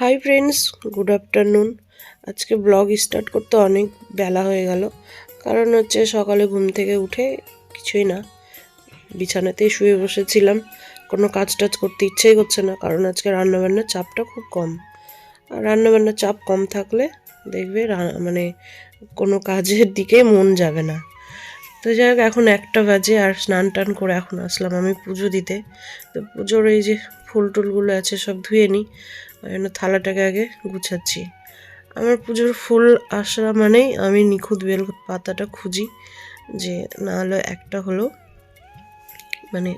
High friends good afternoon আজকে blog start করতে অনেক বেলা হয়ে গেল। কারণ হচ্ছে সকালে ঘুম থেকে উঠে কিছুই না। বিছানাতেই শুয়ে বসেছিলাম। কোনো কাজ টাজ করতে ইচ্ছেই করছে না, কারণ আজকে রান্নাবান্নার চাপটা খুব কম। আর রান্নাবান্নার চাপ কম থাকলে দেখবে মানে কোনো কাজের দিকে মন যাবে না। তো যাই হোক, এখন একটা বাজে আর স্নান টান করে এখন আসলাম আমি পুজো দিতে। তো পুজোর এই যে ফুল টুলগুলো আছে সব ধুয়ে নিই। ওই জন্য থালাটাকে আগে গুছাচ্ছি। আমার পুজোর ফুল আসা মানেই আমি নিখুঁত বেল পাতাটা খুঁজি যে না হলে একটা হলো মানে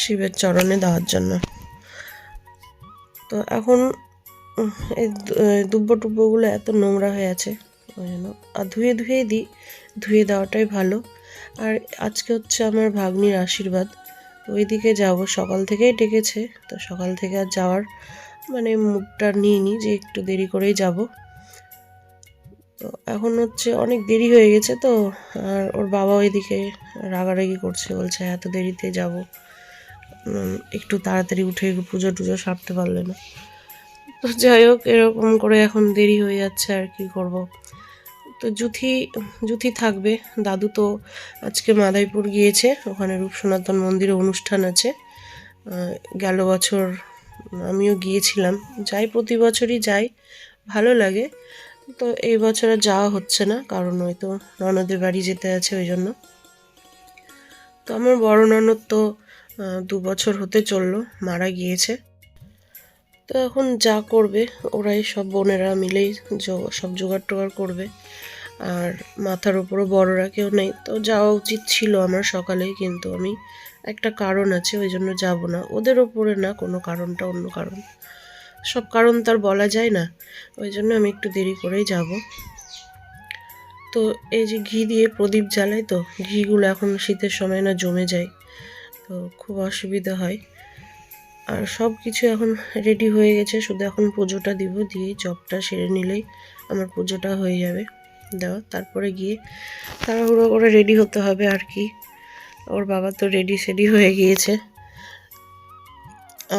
শিবের চরণে দেওয়ার জন্য। তো এখন এই দুব্বো টুব্বোগুলো এত নোংরা হয়ে আছে, ওই জন্য। আর ধুয়ে ধুয়ে দিই, ধুয়ে দেওয়াটাই ভালো। আর আজকে হচ্ছে আমার ভাগ্নির আশীর্বাদ। ওইদিকে যাব, সকাল থেকেই ডেকেছে। তো সকাল থেকে আর যাওয়ার মানে মুডটা নিয়ে নিই যে একটু দেরি করেই যাব। তো এখন হচ্ছে অনেক দেরি হয়ে গেছে তো, আর ওর বাবা ওইদিকে রাগারাগি করছে, বলছে এত দেরিতে যাব। একটু তাড়াতাড়ি উঠে পুজো টুজো সারতে পারলে না। তো যাই হোক, এরকম করে এখন দেরি হয়ে যাচ্ছে আর কি করব। তো জুথি জুথি থাকবে, দাদু তো আজকে মাদাইপুর গিয়েছে, ওখানে রূপ সনাতন মন্দিরে অনুষ্ঠান আছে। গেল বছর আমিও গিয়েছিলাম। যাই প্রতি বছরই যাই, ভালো লাগে। তো এই বছর যাওয়া হচ্ছে না, কারণ ওই তো ননদের বাড়ি যেতে আছে ওই জন্য। তো আমার বড় ননদ তো দু বছর হতে চলল, মারা গিয়েছে। তো এখন যা করবে, ওরাই সব বোনেরা মিলেই সব জোগাড় টোগাড় করবে। আর মাথার উপরও বড়রা কেউ নেই। তো যাওয়া উচিত ছিল আমার সকালে কিন্তু আমি একটা কারণ আছে, ওই জন্য যাব না। ওদের ওপরে না, কোনো কারণটা অন্য কারণ। সব কারণ তার বলা যায় না, ওই জন্য আমি একটু দেরি করেই যাব। তো এই যে ঘি দিয়ে প্রদীপ জ্বালাই তো, ঘিগুলো এখন শীতের সময় না জমে যায়, তো খুব অসুবিধা হয়। আর সব কিছু এখন রেডি হয়ে গেছে, শুধু এখন পুজোটা দিব দিয়ে জবটা সেরে নিলেই আমার পুজোটা হয়ে যাবে। দেওয়া তারপরে গিয়ে তাড়াহুড়ো করে রেডি হতে হবে আর কি। ওর বাবা তো রেডি সেডি হয়ে গিয়েছে।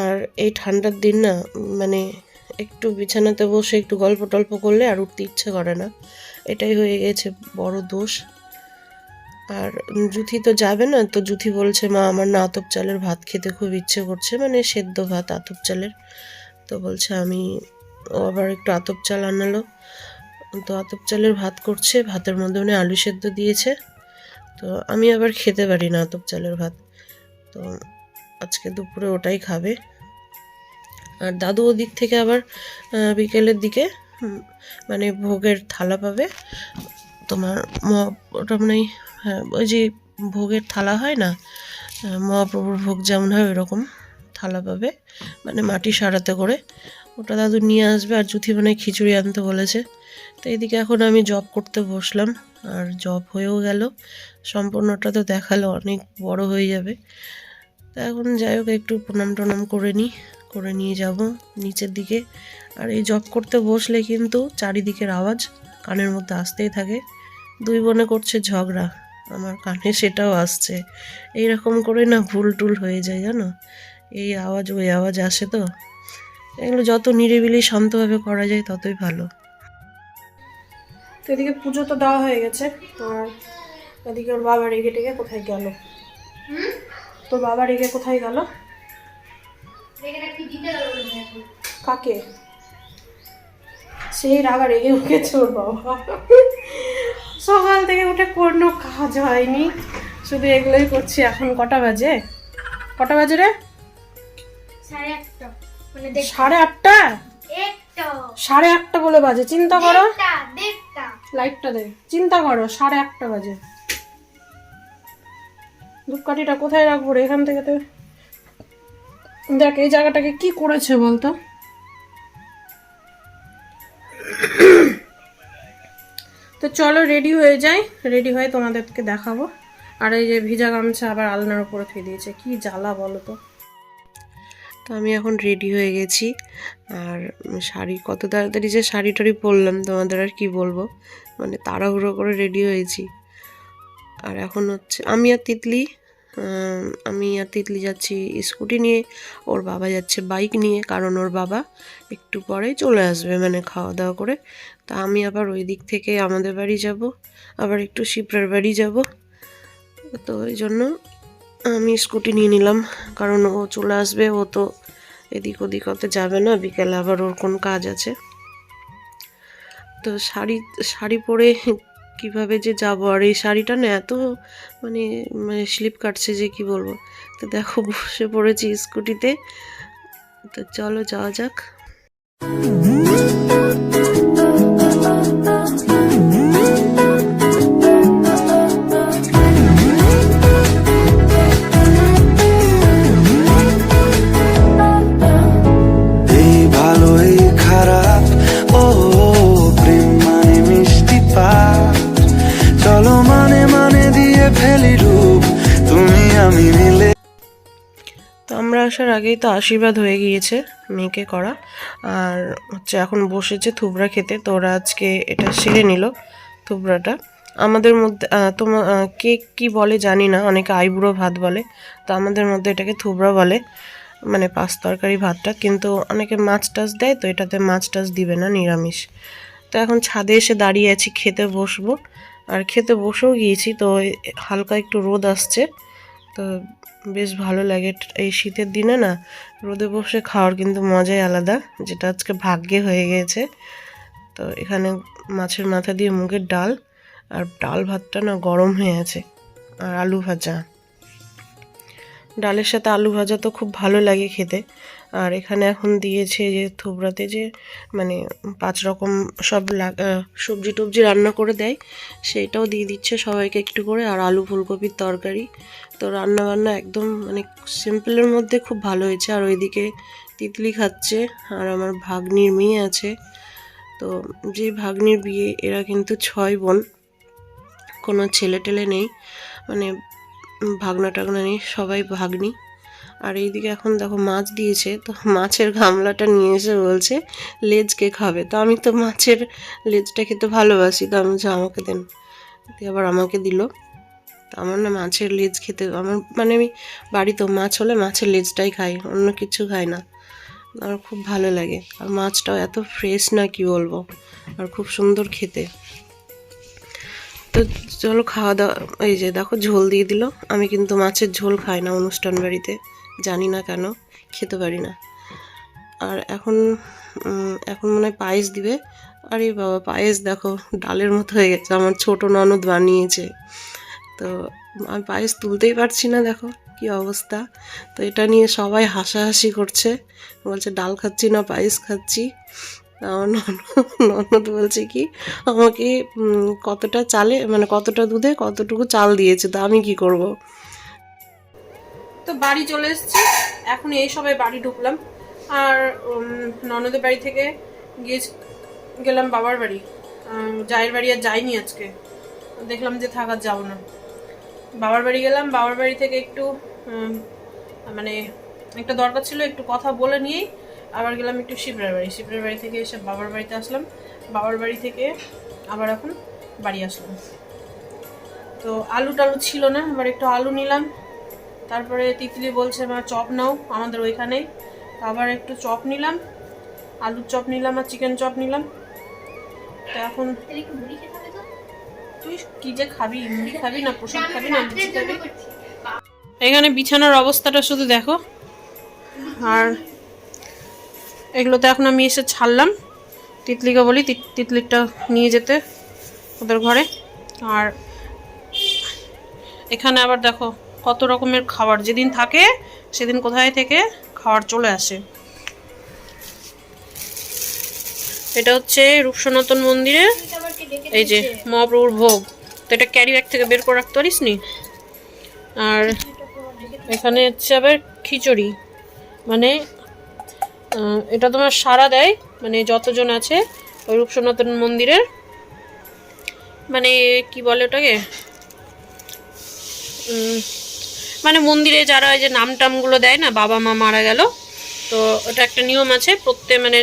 আর এই ঠান্ডার দিন না মানে একটু বিছানাতে বসে একটু গল্প টল্প করলে আর উঠতে ইচ্ছে করে না। এটাই হয়ে গেছে বড় দোষ। আর জুথি তো যাবে না, তো জুথি বলছে, মা, আমার না আতপ চালের ভাত খেতে খুব ইচ্ছে করছে। মানে সেদ্ধ ভাত আতপ চালের। তো বলছে, আমি, ও আবার একটু আতপ চাল আনালো। তো আতপ চালের ভাত করছে, ভাতের মধ্যে উনি আলু সেদ্ধ দিয়েছে। তো আমি আবার খেতে পারি না আতপ চালের ভাত। তো আজকে দুপুরে ওটাই খাবে। আর দাদু ওদিক থেকে আবার বিকেলের দিকে মানে ভোগের থালা পাবে। তোমার ওটা মানে হ্যাঁ ওই যে ভোগের থালা হয় না মহাপ্রভুর ভোগ যেমন হয় ওইরকম থালা পাবে মানে মাটি সারাতে করে। ওটা দাদু নিয়ে আসবে আর জুথি মানে খিচুড়ি আনতে বলেছে। তো এইদিকে এখন আমি জব করতে বসলাম। আর জব হয়েও গেল। সম্পূর্ণটা তো দেখাল, অনেক বড় হয়ে যাবে। তো এখন যাই হোক, একটু প্রণাম টনাম করে নিই, করে নিয়ে যাব নিচের দিকে। আর এই জব করতে বসলে কিন্তু চারিদিকের আওয়াজ কানের মধ্যে আসতেই থাকে। দুই বোনে করছে ঝগড়া, আমার কানে সেটাও আসছে। এইরকম করে না ভুল টুল হয়ে যায়, জানো? এই আওয়াজ ওই আওয়াজ আসে তো। এগুলো যত নিরিবিলি শান্তভাবে করা যায় ততই ভালো। তো এদিকে পুজো তো দেওয়া হয়ে গেছে। আর এদিকে ওর বাবা রেগে টেগে কোথায় গেল? তোর বাবা রেগে কোথায় গেল? কাকে? সেই রাগা রেগে উঠেছে ওর বাবা। সকাল থেকে উঠে কোনো কাজ হয়নি। শুধু এগুলোই করছি এখন কটা বাজে? কটা বাজে রে? সাড়ে আটটা। মানে সাড়ে আটটা? বলে বাজে চিন্তা করো। লাইটটা দে। চিন্তা করো, সাড়ে আটটা বাজে। ধূপকাঠিটা কোথায় রাখব রে? এখান থেকে তো দেখ, এই জায়গাটাকে কি করেছে বলতো? তো চলো রেডি হয়ে যাই। রেডি হয়ে তোমাদেরকে দেখাবো। আর এই যে ভিজা গামছা আবার আলনার উপরে থুয়ে দিয়েছে। কি জ্বালা বলো তো। তো আমি এখন রেডি হয়ে গেছি। আর শাড়ি, কত তাড়াতাড়ি যে শাড়ি টাড়ি পরলাম, তোমাদের আর কি বলব? মানে তাড়াহুড়ো করে রেডি হয়েছি। আর এখন হচ্ছে, আমি আর তিতলি আমি আর তিতলি যাচ্ছি স্কুটি নিয়ে। ওর বাবা যাচ্ছে বাইক নিয়ে, কারণ ওর বাবা একটু পরেই চলে আসবে মানে খাওয়া দাওয়া করে। তা আমি আবার ওই দিক থেকে আমাদের বাড়ি যাব, আবার একটু শিপ্রার বাড়ি যাব। তো ওই জন্য আমি স্কুটি নিয়ে নিলাম, কারণ ও চলে আসবে, ও তো এদিক ওদিক হতে যাবে না, বিকেলে আবার ওর কোন কাজ আছে। তো শাড়ি শাড়ি পরে কীভাবে যে যাব, আর এই শাড়িটা না এত মানে মানে স্লিপ কাটছে যে কি বলব? তো দেখো, বসে পড়েছি স্কুটিতে তো চলো যাওয়া যাক। আসার আগেই তো আশীর্বাদ হয়ে গিয়েছে মেয়েকে করা। আর হচ্ছে এখন বসেছে থুবড়া খেতে। তো ওরা আজকে এটা সেরে নিল থুবড়াটা। আমাদের মধ্যে তোমার কে কি বলে জানি না, অনেকে আইবুড়ো ভাত বলে। তো আমাদের মধ্যে এটাকে থুবড়া বলে মানে পাঁচ তরকারি ভাতটা। কিন্তু অনেকে মাছ টাছ দেয়, তো এটাতে মাছ টাছ দিবে না, নিরামিষ। তো এখন ছাদে এসে দাঁড়িয়ে আছি, খেতে বসবো। আর খেতে বসেও গিয়েছি, তো হালকা একটু রোদ আসছে। তো বেশ ভালো লাগে। এই শীতের দিনে না, রোদে বসে খাওয়ার কিন্তু মজাই আলাদা, যেটা আজকে ভাগ্যে হয়ে গেছে তো এখানে মাছের মাথা দিয়ে মুগের ডাল, আর ডাল ভাতটা না গরম হয়ে আছে, আর আলু ভাজা। ডালের সাথে আলু ভাজা তো খুব ভালো লাগে খেতে। আর এখানে এখন দিয়েছে যে থুবড়াতে যে মানে পাঁচ রকম সব সবজি টবজি রান্না করে দেয়, সেইটাও দিয়ে দিচ্ছে সবাইকে একটু করে। আর আলু ফুলকপির তরকারি, তো রান্না বান্না একদম মানে সিম্পলের মধ্যে খুব ভালো হয়েছে। আর ওইদিকে তিতলি খাচ্ছে, আর আমার ভাগ্নির মেয়ে আছে। তো যে ভাগ্নির বিয়ে, এরা কিন্তু ছয় বোন, কোনো ছেলে টেলে নেই। মানে ভাগনা টাগনা নেই, সবাই ভাগ্নি। আর এইদিকে এখন দেখো মাছ দিয়েছে তো মাছের গামলাটা নিয়ে এসে বলছে লেজ কে খাবে? তো আমি তো মাছের লেজটা খেতে ভালোবাসি তো আমি বলছি, আমাকে দেন। দিয়ে আবার আমাকে দিল। তো আমার না মাছের লেজ খেতে আমার মানে আমি বাড়িতেও মাছ হলে মাছের লেজটাই খাই অন্য কিছু খাই না। আমার খুব ভালো লাগে। আর মাছটাও এত ফ্রেশ না কি বলব আর খুব সুন্দর খেতে। তো চলো খাওয়া দাওয়া এই যে দেখো ঝোল দিয়ে দিল। আমি কিন্তু মাছের ঝোল খাই না অনুষ্ঠান বাড়িতে। জানি না কেন, খেতে পারি না। আর এখন এখন মনে হয় পায়েস দিবে। আরে বাবা, পায়েস দেখো, ডালের মতো হয়ে গেছে, আমার ছোট ননদ বানিয়েছে। তো আমি পায়েস তুলতেই পারছি না, দেখো কি অবস্থা। তো এটা নিয়ে সবাই হাসাহাসি করছে, বলছে, ডাল খাচ্ছি না, পায়েস খাচ্ছি? আমার ননদ ননদ বলছে কি, আমাকে কতটা চালে মানে কতটা দুধে কতটুকু চাল দিয়েছে, তা আমি কি করব? তো বাড়ি চলে এসেছি। এখন এই সবাই বাড়ি ঢুকলাম। আর ননদের বাড়ি থেকে গিয়ে গেলাম বাবার বাড়ি। জায়ের বাড়ি আর যাইনি আজকে। দেখলাম যে থাকার যাব না। বাবার বাড়ি গেলাম। বাবার বাড়ি থেকে একটু মানে একটা দরকার ছিল, একটু কথা বলে নিয়েই আবার গেলাম একটু শিবরার বাড়ি। শিবরার বাড়ি থেকে এসে বাবার বাড়িতে আসলাম। বাবার বাড়ি থেকে আবার এখন বাড়ি আসলাম। তো আলু টালু ছিল না, আবার একটু আলু নিলাম। তারপরে তিতলি বলছে মা চপ নাও আমাদের ওইখানেই। আবার একটু চপ নিলাম আলুর চপ নিলাম আর চিকেন চপ নিলাম। তো এখন? তুই কি যে খাবি? মুড়ি খাবি না প্রসাদ খাবি না লুচি খাবি? এখানে বিছানার অবস্থাটা শুধু দেখো। আর এগুলো তো এখন আমি এসে ছাড়লাম তিতলিকে বলি তিতলিটা নিয়ে যেতে ওদের ঘরে। আর এখানে আবার দেখো কত রকমের খাবার যেদিন থাকে, সেদিন কোথায় থেকে খাবার চলে আসে। এটা হচ্ছে রূপসনাতন মন্দিরে, এই যে মহাপ্রভুর ভোগ। তো এটা ক্যারি ব্যাগ থেকে বের করে রাখতে পারিস নি আর এখানে হচ্ছে আবার খিচুড়ি। মানে এটা তোমার সারা দেয় মানে যতজন আছে ওই রূপসনাতন মন্দিরের। মানে কি বলে ওটাকে? মানে মন্দিরে যারা এই যে নাম টামগুলো দেয় না, বাবা, মা মারা গেল, তো ওটা একটা নিয়ম আছে প্রত্যেক মানে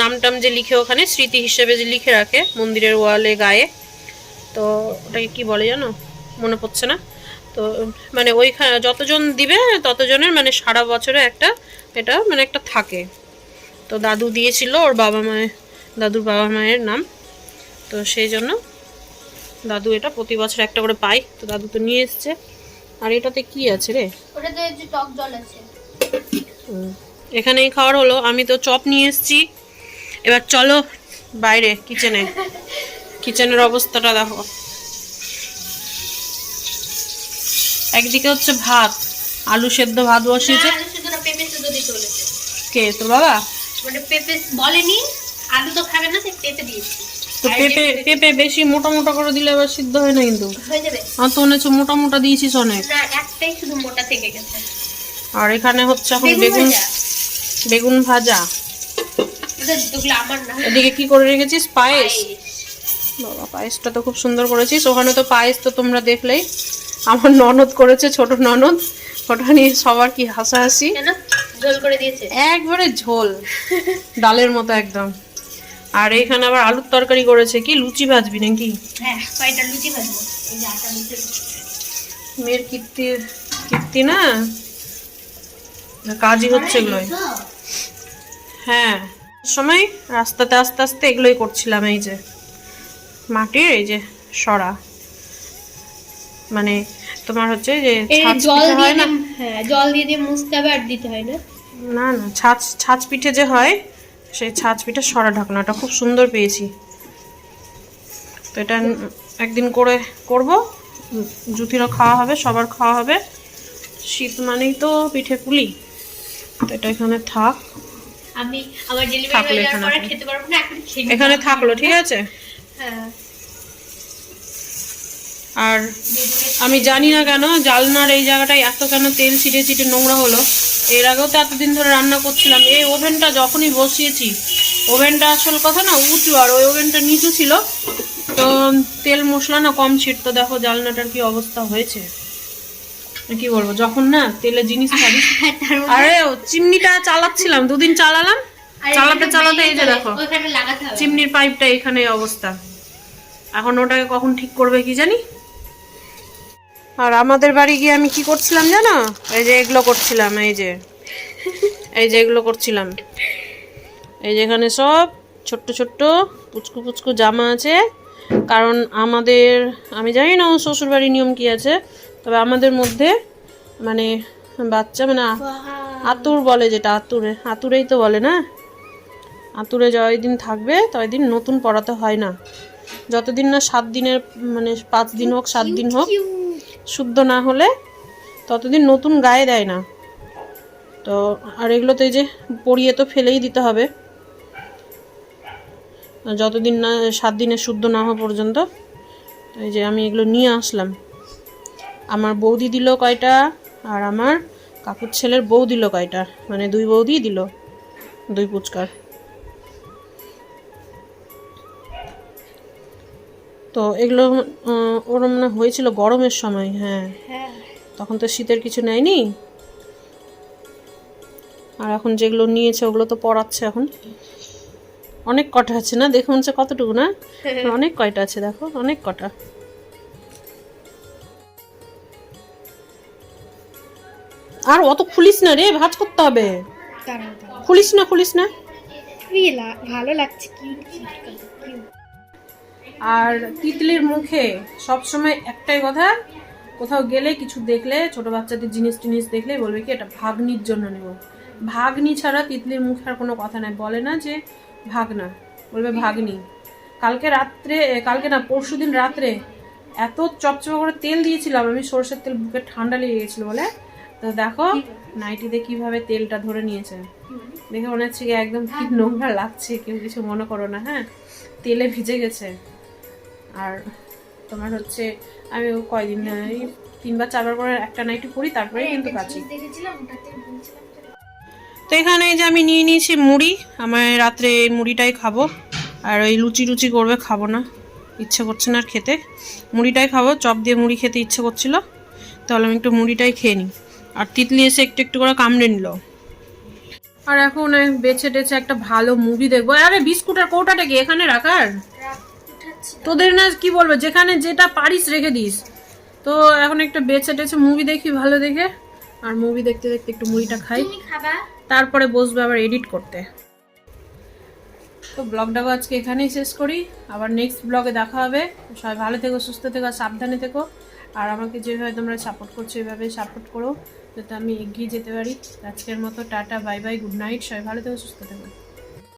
নাম টাম যে লিখে ওখানে, স্মৃতি হিসেবে যে লিখে রাখে মন্দিরের ওয়ালে, গায়ে। তো ওটাকে কি বলে জানো? মনে পড়ছে না। তো মানে ওইখানে যতজন দিবে, ততজনের মানে সারা বছরে একটা, এটা মানে একটা থাকে। তো দাদু দিয়েছিল ওর বাবা মায়ের দাদুর বাবা মায়ের নাম। তো সেই জন্য দাদু এটা প্রতি বছর একটা করে পাই তো দাদু তো নিয়ে এসছে। আর এটাতে কি আছে রে? ওটাতে যে টক জল আছে। এখানেই খাওয়ার হলো। আমি তো চপ নিয়ে এসেছি। এবার চলো বাইরে কিচেনে। কিচেনের অবস্থাটা দেখো। একদিকে হচ্ছে ভাত। আলু সেদ্ধ ভাত বসিয়েছে। বলেছে কে? তোর বাবা? মানে পেঁপে বলেনি আলু তো খাবে না সে পেঁপে দিয়েছি। তো পেঁপে পেঁপে বেশি মোটা মোটা করে দিলে এবার সিদ্ধ হয় না কিন্তু। আর তো অনেক মোটা মোটা দিয়েছিস অনেক। আর এখানে হচ্ছে এখন বেগুন বেগুন ভাজা। এদিকে কি করে রেখেছিস? পায়েস? পায়েস। বাবা পায়েসটা তো খুব সুন্দর করেছিস। ওখানে তো পায়েস তো তোমরা দেখলেই। আমার ননদ করেছে ছোট ননদ। ওটা নিয়ে সবার কি হাসাহাসি। ঝোল করে দিয়েছে? একবারে ঝোল। ডালের মতো একদম। আর এখানে আবার আলুর তরকারি করেছে কি? লুচি ভাজবি নাকি? হ্যাঁ কয়টা লুচি ভাজবো? এই যে আটা লুচি। মেয়ের কীর্তি না? কাজই হচ্ছে এগুলোই। হ্যাঁ সময় রাস্তাতে আস্তে আস্তে এগুলোই করছিলাম এই যে মাটির এই যে সরা। মানে তোমার হচ্ছে যে জল হয় না? হ্যাঁ জল দিয়ে দিয়ে মুছতে হবে দিতে হয় না? না না ছাঁচ ছাঁচ পিঠে যে হয় সেই ছাঁচ পিঠে সরা ঢাকনাটা খুব সুন্দর পেয়েছি। তো এটা একদিন করে করব। জুতিরও খাওয়া হবে সবার খাওয়া হবে। শীত মানেই তো পিঠে পুলি। তো এটা এখানে থাক। আমি আমার ডেলিভারি পরে খেতে পারব না এখন এখানে থাকল ঠিক আছে? হ্যাঁ। আর আমি জানি না কেন জালনার এই জায়গাটায় এত কেন তেল ছিটে ছিটে নোংরা হলো। এর আগেও তো এতদিন ধরে রান্না করছিলাম। এই ওভেনটা যখনই বসিয়েছি ওভেনটা আসল কথা না উঁচু আর ওই ওভেনটা নিচু ছিল। তো তেল মশলা না কম ছিটতো দেখো জালনাটার কি অবস্থা হয়েছে। কি বলব যখন না তেলে জিনিস খাবি আরে ও চিমনিটা চালাচ্ছিলাম দুদিন চালালাম। চালাতে চালাতে এই যে দেখো চিমনির পাইপটা এখানে অবস্থা। এখন ওটাকে কখন ঠিক করবে কি জানি? আর আমাদের বাড়ি গিয়ে আমি কি করছিলাম জানো? এই যে এগুলো করছিলাম এই যে। এই যে এগুলো করছিলাম। এই যে এখানে সব ছোট্ট ছোট্ট পুচকু পুচকু জামা আছে। কারণ আমাদের আমি জানি না শ্বশুর বাড়ির নিয়ম কি আছে তবে আমাদের মধ্যে মানে বাচ্চা মানে আতুর বলে যেটা আতুরে। আতুরেই তো বলে না? আতুরে দিন থাকবে দিন নতুন পড়াতে হয় না। যতদিন না সাত দিনের মানে পাঁচ দিন হোক সাত দিন হোক শুদ্ধ না হলে ততদিন নতুন গায়ে দেয় না। তো, আর এগুলো তো এই যে পরিয়ে তো ফেলেই দিতে হবে। যতদিন না, সাত দিনে শুদ্ধ না হওয়া পর্যন্ত এই যে আমি এগুলো নিয়ে আসলাম। আমার বৌদি দিল কয়টা, আর আমার কাকুর ছেলের বউ দিল কয়টা? মানে দুই বৌদি দিল, দুই পুচকার। তো এগুলো আহ, ওর মানে হয়েছিল গরমের সময় হ্যাঁ। হ্যাঁ। তখন তো শীতের কিছু নেয়নি। আর এখন যেগুলো নিয়েছে ওগুলো তো পড়াচ্ছে এখন। অনেক কটা আছে না? দেখুন হচ্ছে কতটুকু না? অনেক কয়টা আছে দেখো অনেক কটা। আর অত খুলিস না রে ভাজ করতে হবে। খুলিস না খুলিস না। ভালো লাগছে কি? আর তিতলির মুখে সবসময় একটাই কথা, কোথাও গেলে কিছু দেখলে, ছোট বাচ্চাদের জিনিস টিনিস দেখলে বলবে কি, এটা ভাগ্নির জন্য নেব। ভাগ্নি ছাড়া তিতলির মুখে আর কোনো কথা নাই। বলে না যে ভাগনা, বলবে ভাগ্নি। কালকে রাত্রে, কালকে না, পরশুদিন রাত্রে এত চপচপা করে তেল দিয়েছিলাম, আমি সর্ষের তেল বুকে ঠান্ডা লেগে গেছিল বলে। তো দেখো, নাইটিতে কীভাবে তেলটা ধরে নিয়েছে। দেখে মনে হচ্ছে একদম কি নোংরা লাগছে, কেউ কিছু মনে করো না হ্যাঁ? তেলে ভিজে গেছে। আর তোমার হচ্ছে আমি কয়দিন তিনবার চারবার করে একটা নাইটি পরি তারপরে কিন্তু কাচি দেখেছিলাম তো এখানে এই যে আমি নিয়ে নিয়েছি মুড়ি আমার রাত্রে এই মুড়িটাই খাব। আর ওই লুচি লুচি করবে খাব না ইচ্ছে করছে না আর খেতে। মুড়িটাই খাব চপ দিয়ে মুড়ি খেতে ইচ্ছে করছিল। তাহলে আমি একটু মুড়িটাই খেয়ে নিই। আর তিতলি এসে একটু একটু করে কামড়ে নিল। আর এখন বেছে টেছে একটা ভালো মুভি দেখব। আরে বিস্কুটের কৌটাটা কি এখানে রাখার? তোদের না কি বলব যেখানে যেটা পারিস রেখে দিস। তো এখন একটা বেছে টেছে মুভি দেখি ভালো দেখে। আর মুভি দেখতে দেখতে একটু মুড়িটা খাই। তারপরে বসবো আবার এডিট করতে। তো ব্লগটাও আজকে এখানেই শেষ করি। আবার নেক্সট ব্লগে দেখা হবে। সবাই ভালো থেকো সুস্থ থেকো সাবধানে থেকো। আর আমাকে যেভাবে তোমরা সাপোর্ট করছ এভাবে সাপোর্ট করো যাতে আমি এগিয়ে যেতে পারি। আজকের মতো tata bye bye good night সবাই ভালো থেকো সুস্থ থেকো।